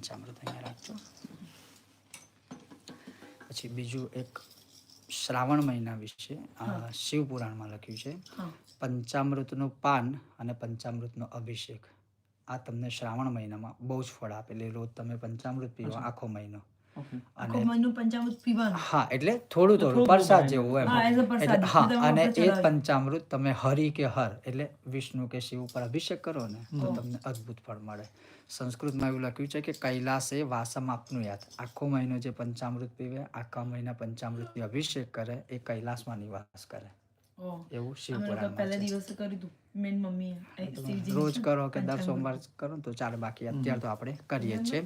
પંચામૃત અહીંયા રાખજો. પછી બીજું એક શ્રાવણ મહિના વિશે શિવ પુરાણમાં લખ્યું છે. પંચામૃતનું પાન અને પંચામૃતનો અભિષેક. આ તમને શ્રાવણ મહિનામાં બહુ જ ફળ આપે. એટલે રોજ તમે પંચામૃત પીવો આખો મહિનો. આખો અને મહિનો પંચામૃત પીવાનું હા એટલે થોડું થોડું પ્રસાદ જેવું એમ. હા, અને એ પંચામૃત તમે હરિ કે હર એટલે વિષ્ણુ કે શિવ ઉપર અભિષેક કરો ને તો તમને અદ્ભુત ફળ મળે. સંસ્કૃતમાં એવું લખ્યું છે કે કૈલાસે વાસમ યાદ. આખો મહિનો જે પંચામૃત પીવે આખા મહિના પંચામૃતની અભિષેક કરે એ કૈલાસમાં નિવાસ કરે. એવું શિવ લોકો પહેલા દિવસે કરી મેન મમ્મી રોજ કરો કે દર સોમવાર કરો ને તો ચાલે બાકી અત્યારે તો આપણે કરીએ જ છે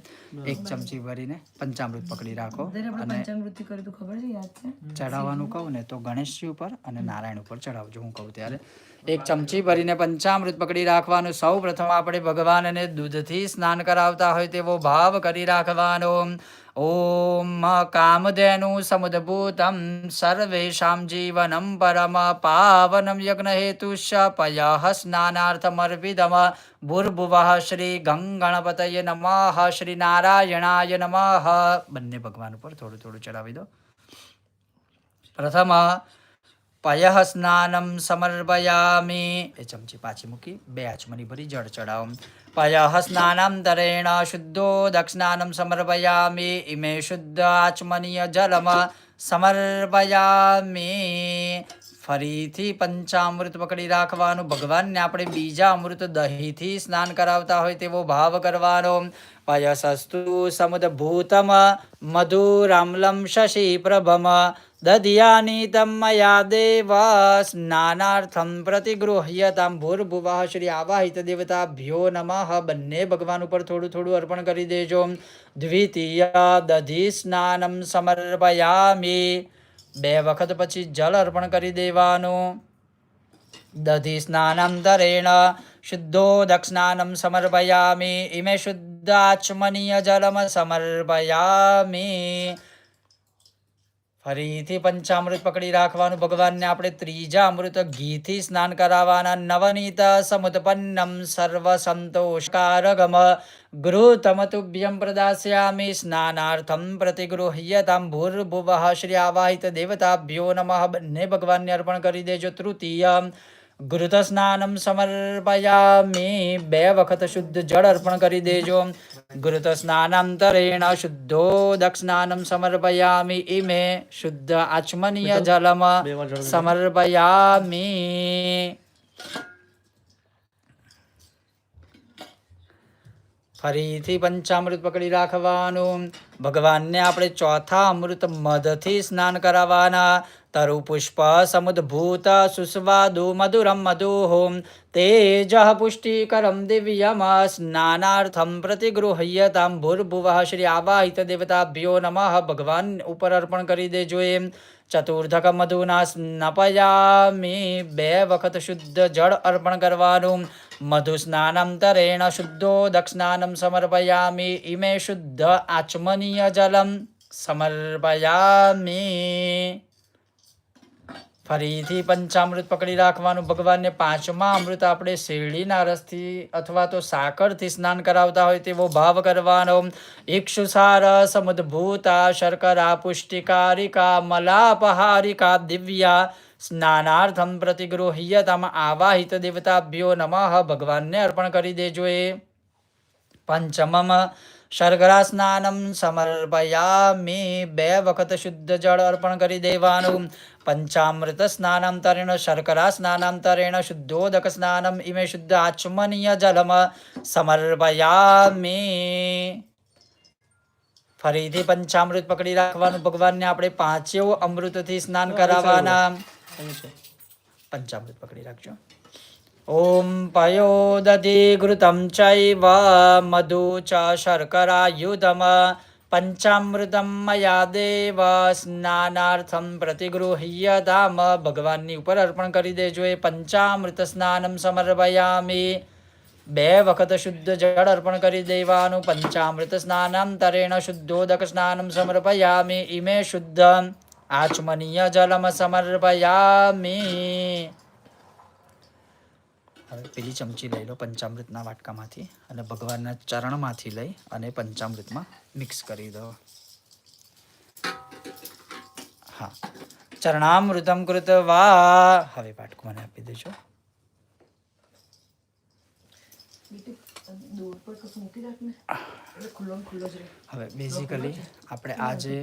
એક ચમચી ભરીને પંચામૃત પકડી રાખો અને પંચામૃત કર્યું હતું ખબર છે યાદ છે? ચડાવવાનું કહું ને તો ગણેશજી ઉપર અને નારાયણ ઉપર ચડાવજો હું કહું ત્યારે. એક ચમચી ભરીને પંચામૃત પકડી રાખવાનું. સૌ પ્રથમ આપણે ભગવાનને દૂધથી સ્નાન કરાવતા હોય તેવો ભાવ કરી રાખવાનો. ઓમ કામધેનુ સમુદભૂતમ સર્વેષામ જીવનમ પરમ પાવનમ યજ્ઞ હેતુશ પયઃ સ્નાનાર્થમર્પિતમ ભૂર્ભુવ શ્રી ગંગણપતય નમઃ શ્રી નારાયણાય નમઃ. બંને ભગવાન ઉપર થોડું થોડું ચડાવી દો. પ્રથમ પયઃ સ્નાનમ સમર્પયામિ એ ચમચી પાછી મૂકી બે આચમની ભરી જળ ચડાવો પયઃ સ્નાનાંતરેણ શુદ્ધો દક્ષિણાનમ સમર્પયામિ ઇમે શુદ્ધ આચમનીય જલમ સમર્પયામિ ફરીથી પંચામૃત પકડી રાખવાનું ભગવાનને આપણે બીજા અમૃત દહીંથી સ્નાન કરાવતા હોય તેવો ભાવ કરવાનો પયસસ્તુ સમુદભૂતમ મધુરામ્લમ શશી પ્રભમ દધિયાની મયા દેવ સ્નાનાર્થમ પ્રતિગૃહ્યતામ ભૂર્ભુવઃ શ્રી આવાહિત દેવતાભ્યો નમઃ બંને ભગવાન ઉપર થોડું થોડું અર્પણ કરી દેજો દ્વિતીય દધી સ્નાનમ સમર્પયામિ બે વખત પછી જળ અર્પણ કરી દેવાનું દધિ સ્નાનંતરેણ શુદ્ધો દક્ષિણાનમ સમર્પયામિ ઇમે શુદ્ધાચમનીય જલમ સમર્પયામિ ફરીથી પંચામૃત પકડી રાખવાનું ભગવાનને આપણે ત્રીજા અમૃત ઘીથી સ્નાન કરાવવાના નવનીત સમુત્પન્નમ સર્વ સંતોષકારગમ ગૃહતમ તુભ્યમ પ્રદાસ્યામિ સ્નાનાર્થમ પ્રતિગૃહ્યતામ ભૂર્ભુવ શ્રી આવાહિત દેવતાભ્યો નમઃ. બંને ભગવાનને અર્પણ કરી દેજો તૃતીય. ઘૃત સ્નાનમ સમર્પયામી. બે વખત શુદ્ધ જળ અર્પણ કરી દેજો. ઘૃત સ્નાનાંતરેણ શુદ્ધો દક્ષિણાનમ સમર્પયામિ ઇમે શુદ્ધ આચમનીય જલમ સમર્પયામિ ફરીથી પંચામૃત પકડી રાખવાનું. ભગવાનને આપણે ચોથા અમૃત મધથી સ્નાન કરાવવાના. તરુ પુષ્પ સમુદ્ભૂત, સુસ્વાદુ, મધુરમ મધુહોમ તેજ પુષ્ટિકરમ દિવ્યમ, સ્નાનાર્થમ પ્રતિગૃહ્યતામ ભૂર્ભુવ શ્રી આવાહિત દેવતાભ્યો નમઃ. ભગવાન ઉપર અર્પણ કરી દેજો એમ. ચતુર્ધક મધુના સ્નપયામિ બે વખત શુદ્ધ જળ અર્પણ કરવાનું મધુ સ્નાનંતરેણ શુદ્ધો દક્ષિણાનમ સમર્પયામિ ઇમે શુદ્ધ આચમનીય જલમ સમર્પયામિ ફરીથી પંચામૃત પકડી રાખવાનું. ભગવાનને પાંચમા અમૃત આપણે શેરડીના રસથી અથવા તો સાકરથી સ્નાન કરાવતા હોય તેવો ભાવ કરવાનો. ઇક્ષુસાર સમુદ્ભૂતા, શર્કરા, પુષ્ટિકારિકા, મલાપહારિકા, દિવ્યા, સ્નાનાર્થમ પ્રતિગૃહ્યતમ આવાહિત દેવતાભ્યો નમઃ. ભગવાનને અર્પણ કરી દેજો એ. પંચમમ શર્કરા સ્નાનમ સમર્પયામિ બે વખત શુદ્ધ જળ અર્પણ કરી દેવાનું પંચામૃત સ્નાનાંતરેણ શર્કરા સ્નાનાંતરેણ શુદ્ધોદક સ્નાનમ ઇમે શુદ્ધ આચમનીય જલમ સમર્પયામિ ફરીથી પંચામૃત પકડી રાખવાનું ભગવાનને આપણે પાંચેવ અમૃતથી સ્નાન કરાવવાના પંચામૃત પકડી રાખજો. ॐ पयोदधिघृतं चैव मधु च शर्करायुधम પંચામૃતમ મયા દેવ સ્નાનાર્થમ પ્રતિગૃહ્યતામ ભગવાનની ઉપર અર્પણ કરી દેજો એ પંચામૃત સ્નાનમ સમર્પયામિ બે વખત શુદ્ધ જળ અર્પણ કરી દેવાનું પંચામૃત સ્નાનાંતરેણ શુદ્ધોદક સ્નાનમ સમર્પયામિ ઇમે શુદ્ધ આચમનીય જલમ સમર્પયામિ હવે પેલી ચમચી લઈ લો પંચામૃતના વાટકામાંથી અને ભગવાનના ચરણમાંથી લઈ અને પંચામૃતમાં મિક્સ કરી દો. હા. ચરણામૃતમ કૃતવા હવે પાટકું મને આપી દેજો. હવે બેઝિકલી આપણે આ જે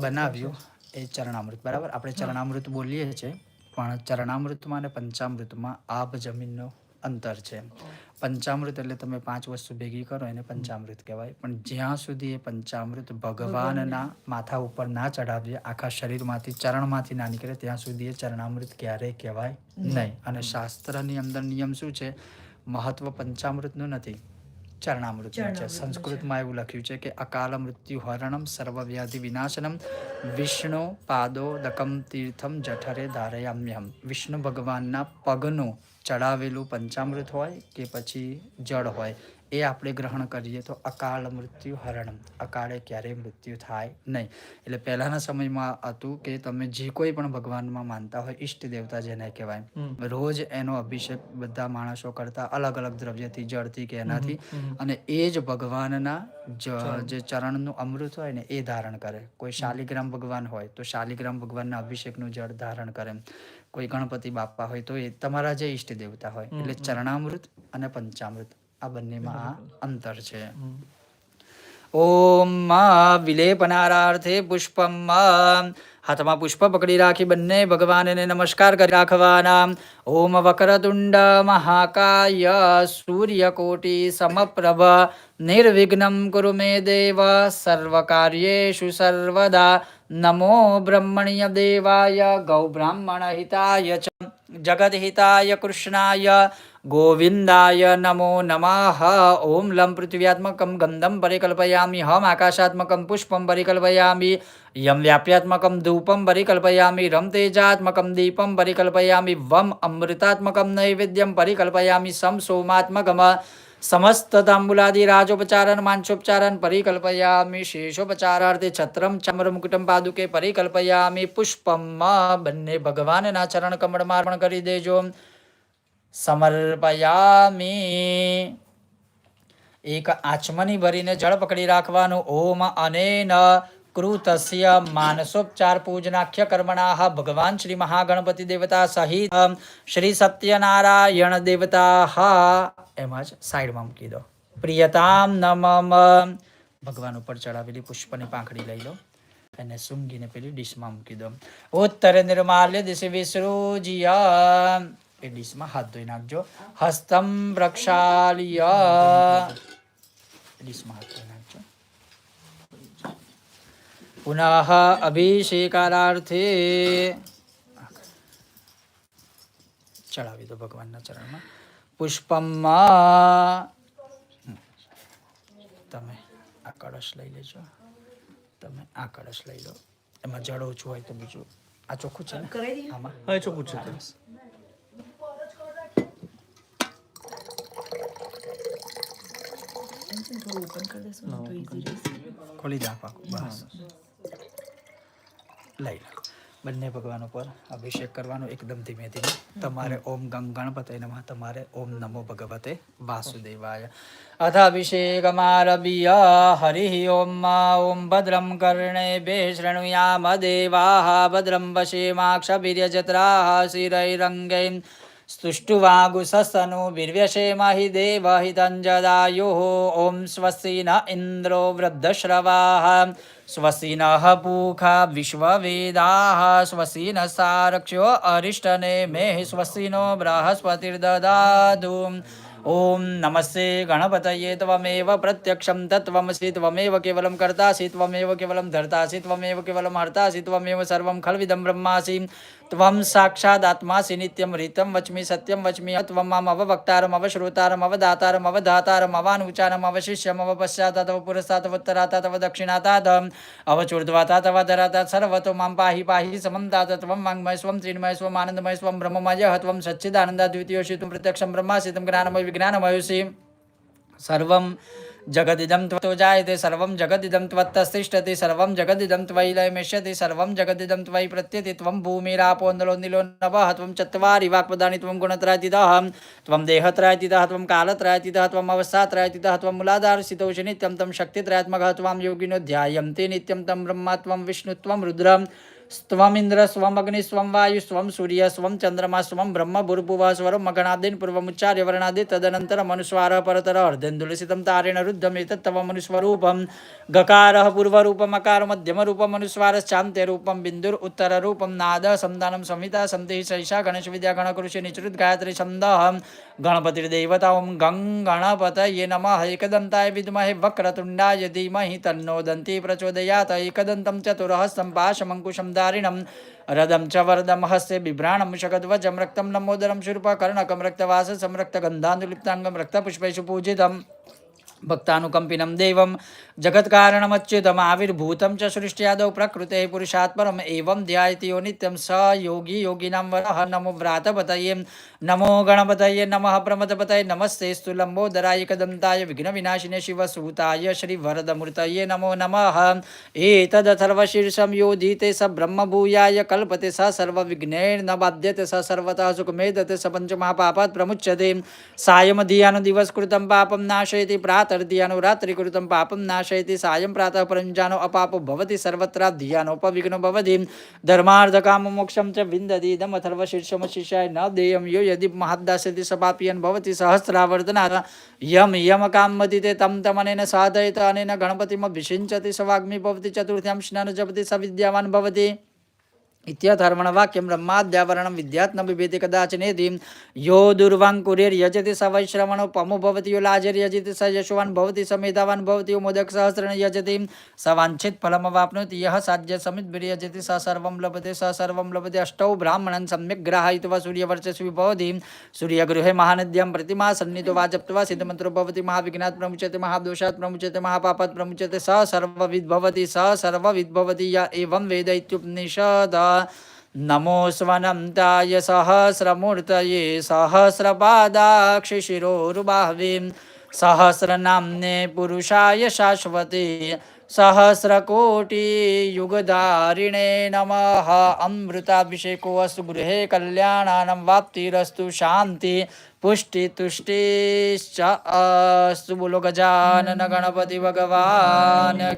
બનાવ્યું એ ચરણામૃત. બરાબર? આપણે ચરણામૃત બોલીએ છીએ. પણ ચરણામૃતમાં અને પંચામૃતમાં આબ જમીનનો અંતર છે પંચામૃત એટલે તમે પાંચ વસ્તુ ભેગી કરો એને પંચામૃત કહેવાય. પણ જ્યાં સુધી એ પંચામૃત ભગવાનના માથા ઉપર ના ચઢાવીએ આખા શરીરમાંથી ચરણમાંથી ના નીકળે ત્યાં સુધી એ ચરણામૃત ક્યારેય કહેવાય? નહીં. અને શાસ્ત્રની અંદર નિયમ શું છે? મહત્વ પંચામૃતનું નથી. ચરણામૃતનું છે સંસ્કૃતમાં એવું લખ્યું છે કે અકાલ મૃત્યુ હરણમ સર્વવ્યાધિ વિનાશનમ વિષ્ણુ પાદો દકમ તીર્થમ જઠરે ધારયામ્યમ વિષ્ણુ ભગવાનના પગનું ચડાવેલું પંચામૃત હોય કે પછી જળ હોય એ આપણે ગ્રહણ કરીએ તો અકાળ મૃત્યુ હરણમ અકાળે ક્યારેય મૃત્યુ થાય નહીં. એટલે પહેલાંના સમયમાં હતું કે તમે જે કોઈ પણ ભગવાનમાં માનતા હોય ઈષ્ટ દેવતા જેને કહેવાય રોજ એનો અભિષેક બધા માણસો કરતા અલગ અલગ દ્રવ્યથી જળથી કે એનાથી. અને એ જ ભગવાનના જે ચરણનું અમૃત હોય ને એ ધારણ કરે. કોઈ શાલિગ્રામ ભગવાન હોય તો શાલિગ્રામ ભગવાનના અભિષેકનું જળ ધારણ કરે. કોઈ ગણપતિ બાપા હોય તો એ તમારા જે ઈષ્ટ દેવતા હોય એટલે ચરણામૃત અને પંચામૃત. આ બંનેમાં અંતર છે. ઓમ વિલેપનારાર્થે પુષ્પમ હાથમાં પુષ્પ પકડી રાખી બંને ભગવાનને નમસ્કાર કરી રાખવાના. ઓમ વક્રતુંડ મહાકાય સૂર્યકોટિ સમપ્રભ. નિર્વિઘ્નમ કુરુ મે દેવ. સર્વકાર્યેષુ સર્વદા. નમો બ્રહ્મણ્ય દેવાય ગૌબ્રાહ્મણ હિતાય ચ જગદહિતાય કૃષ્ણાય ગોવિંદાય નમો નમઃ ઓમ લમ પૃથ્વ્યાત્મકમ ગંધમ પરિકલ્પયામિ હમ આકાશાત્મકમ પુષ્પમ પરિકલ્પયામિ યમ વ્યાપ્યાત્મકમ ધૂપમ પરિકલ્પયામિ રમ તેજાત્મકમ દીપમ પરિકલ્પયામિ વમ અમૃતાત્મકમ નૈવેદ્યમ પરિકલ્પયામિ સમ સોમાત્મકમ રાજોપચારન માંસોપચારન પરિકલ્પયામિ શેષોપચારાર્થે છત્રમ ચામ્રમુકુટમ પાદુકે પરિકલ્પયામિ પુષ્પમ બંને ભગવાનના ચરણ કમળમાં અર્પણ કરી દેજો સમર્પયામિ એક આચમની ભરીને જળ પકડી રાખવાનું ઓમ અનેન કૃતસ્ય માનસોપચાર પૂજનાખ્ય કર્મણા ભગવાન શ્રી મહાગણપતિ દેવતા સહિત શ્રી સત્યનારાયણ દેવતા એમાં જ સાઈડમાં મૂકી દો. પ્રિયતામ નમમ ભગવાન ઉપર ચડાવેલી પુષ્પની પાંખડી લઈ લો અને સૂંઘીને પેલી ડીશમાં મૂકી દો. ઉત્તર નિર્માલ્ય દિશે વિસૃજ્ય એ ડીશમાં હાથ ધોઈ નાખજો. હસ્તમ પ્રક્ષાલ્ય ડીશમાં હાથ ધોઈ નાખજો. પુનઃ અભિષેકારાર્થે. ચડાવી દો ભગવાનના ચરણમાં. પુષ્પમમાં. તમે આ કળશ લઈ લેજો. તમે આ કળશ લઈ લો. એમાં જળ ઓછું હોય તો બીજું આ ચોખ્ખું છે ને? આમાં? હા ચોખ્ખું છે. ખોલી દો બસ. લઈ લો બંને ભગવાન ઉપર અભિષેક કરવાનો એકદમ ધીમે ધીમે. તમારે ઓમ ગંગ ગણપતે નમઃ તમારે ઓમ નમો ભગવતે વાસુદેવાય. અથ અભિષેકમારભ્ય હરિ ઓમ ઓમ ભદ્રમ કર્ણેભ્ય શૃણુયામ દેવાः ભદ્રમ પશ્યેમાક્ષભીર્યજત્રાः શિરૈરङ्गैः स्तुष्टुवागुसस्तनु वीर्यशेमहि देवहितञ्जदायुः ॐ स्वस्ति न इन्द्रो वृद्धश्रवाः स्वस्ति नः पूखा विश्ववेदाः स्वस्ति न सारक्ष्यो अरिष्टनेमेः स्वस्ति नो बृहस्पतिर्ददातु ॐ नमस्ते गणपतये त्वमेव प्रत्यक्षं तत्त्वमसि त्वमेव केवलं कर्तासि त्वमेव केवलं धर्तासि त्वमेव केवलं हर्तासि त्वमेव सर्वं खल्विदं ब्रह्मासि ત્વમ સાક્ષાદ આત્મા સિનિત્યમ રીતમ વચમી સત્યમ વચમી ત્વમામ અવવક્તારમ અવશ્રોતારમ અવધાતારમ અવધાતારમ અવાનુચારમ અવશિષ્યમ અવપશ્ચાત તવ પુરસ્તાત વત્તરાતા તવ દક્ષિણાતા ધમ અવચુર્ધ્વાતા તવ ધરાતા સર્વતો મામ પાહી પાહી સમમતા ત્વમ માંગમય સ્વમ ત્રિન્મય સ્વમ આનંદમય સ્વમ બ્રહ્મમય ત્વમ સચ્ચિદાનંદા દ્વિતીયોષિ તું પ્રત્યક્ષમ બ્રહ્માસી તમ જ્ઞાનમય વિજ્ઞાનમયોષિ સર્વમ જગદિદમ ત્વતો જાયતે સર્વમ જગદિદમ ત્વત્ત તિષ્ઠતિ સર્વમ જગદિદમ ત્વયિ લયમિષ્યતિ સર્વમ જગદિદમ ત્વયિ પ્રત્યતિ ત્વમ ભૂમિરાપો નલો નિલો નભઃ ત્વમ ચત્વારિ વાક્પદાનિ ત્વમ ગુણત્રાયતિતઃ ત્વમ દેહત્રાયતિતઃ ત્વમ કાલત્રાયતિતઃ ત્વમ અવસ્થાત્રાયતિતઃ ત્વમ મૂલાધારસિતૌ છે નિત્યમ તમ શક્તિત્રાયાત્મકઃ ત્વામ યોગિનો ધ્યાયંતે નિત્યમ તમ બ્રહ્મા ત્વમ વિષ્ણુ ત્વમ રુદ્રમ સ્વમ ઇન્દ્ર, સ્વમ અગ્નિ, સ્વમ વાયુ, સ્વમ સૂર્ય, સ્વમ ચંદ્રમા, સ્વમ બ્રહ્મ ભૂર્ભુવ સ્વરમ મગણાદિન, પૂર્વમુચ્ચાર્ય, વર્ણાદિ, તદનંતર મનુસ્વાર, પરતર અર્ધન તુલસીતમ તારેણ, રુદ્ધમ એતત તવ મનુસ્વરૂપમ ગકાર પૂર્વરૂપમ અકાર મધ્યમ રૂપમ મનુસ્વાર, શાંતે રૂપમ, બિંદુર, ઉત્તર રૂપમ, નાદ, સંતાનમ, સંહિતા સંતિ સૈષા ગણેશ, વિદ્યા ગણકૃષિ નિચૃત, ગાયત્રી છંદહમ ગણપતિ દેવતા ઓમ ગં, ગણપતયે નમઃ, એકદંતાય વિદ્મહે વક્રતુંડાય ધીમહિ તન્નો દંતી પ્રચોદયાત, એકદંતમ ચતુરહસ્તમ પાશમંકુશમ दारिणं रदं च वरदं हस्ते बिभ्राणं शकध्वजं रक्तं लम्बोदरं शूर्पकर्णकं रक्तवाससं रक्तगन्धानुलिप्ताङ्गं रक्तपुष्पैषु पूजितम् ભક્તાનુકંપિનમ દેવમ જગત્કારણમચ્યુતમ આવિર્ભૂતમ ચ સૃષ્ટિયાદવ પ્રકૃતે પુરુષાત્પરમ એવમ ધ્યાયતીઓ નિત્યમ સ યોગી યોગીનામ વરહ નમો વ્રાતપતયે નમો ગણપતયે નમઃ પ્રમદપતયે નમસ્તે સ્તુ લંબોદરાય કદંતાય વિઘ્ન વિનાશિને શિવસૂતાય શ્રી વરદમૃતયે નમો નમઃ એતદથર્વશીર્ષમ યોધિતે સ બ્રહ્મભૂયાય કલ્પતે સ સર્વવિઘ્નેર્ન બાધ્યતે સ સર્વતઃ સુખમેદતે સ પંચમહાપાપાત પ્રમુચ્યતે સાયમધિયાનો દિવસ કૃતમ પાપમ નાશયતિ પ્રાત તદ્ધિયાનુરાત્રિ કૃતમ પાપમ નાશયતિ સાયમ પ્રાતઃ પરંજાનો અપાપો ભવતી સર્વત્ર ધ્યાનોપવિઘ્નો ભવતી ધર્માર્ધ કામ મોક્ષમ ચ વિંદતી દમ અથર્વ શીર્ષમ શિષાય ન દેયમ યો યદિ મહાદાસ્યતિ સપાપિયન ભવતી સહસ્રાવર્ધના યમ યમ કામમતિ તે તમ તમ અનેન સાધયત અનેન ગણપતિમાં વિષિંચતિ સવાગ્મિ ભવતી ચતુર્થ્યામ સ્નાન જપતિ સવિદ્યાવાન ભવતી इत्यथर्वणवाक्यं ब्रह्माद्यावरणं विद्यात् न बिभेति कदाचिनेति यो दुर्वाङ्कुरिर्यजति स वैश्रवणोपमो भवति यो लाजर्यजति स यशवान् भवति स मेधावान् भवति यो मोदकसहस्रेण यजति स वाञ्छित् फलमवाप्नोति यः साध्यसमिद्भिर्यजति स सर्वं लभते स सर्वं लभते अष्टौ ब्राह्मणन् सम्यक् ग्राहयित्वा सूर्यवर्चस्वी भवति सूर्यगृहे महानद्यां प्रतिमा सन्निधो वा जप्त्वा सिद्धमन्त्रो भवति महाविघ्नात् प्रमुच्यते महादोषात् प्रमुच्यते महापापात् प्रमुच्यते स सर्वविद् भवति स सर्वविद् भवति य एवं वेद इत्युपनिषद नमो स्वनन्ताय सहस्रमूर्तये सहस्रपादाक्षिशिरोरुबाह्वीं सहस्रनाम्ने पुरुषाय शाश्वते सहस्रकोटियुगधारिणे नमः अमृताभिषेको अस्तु गृहे कल्याणानं वाप्तिरस्तु शान्ति पुष्टितुष्टिश्च अस्तु बोलो गजानन गणपति भगवान्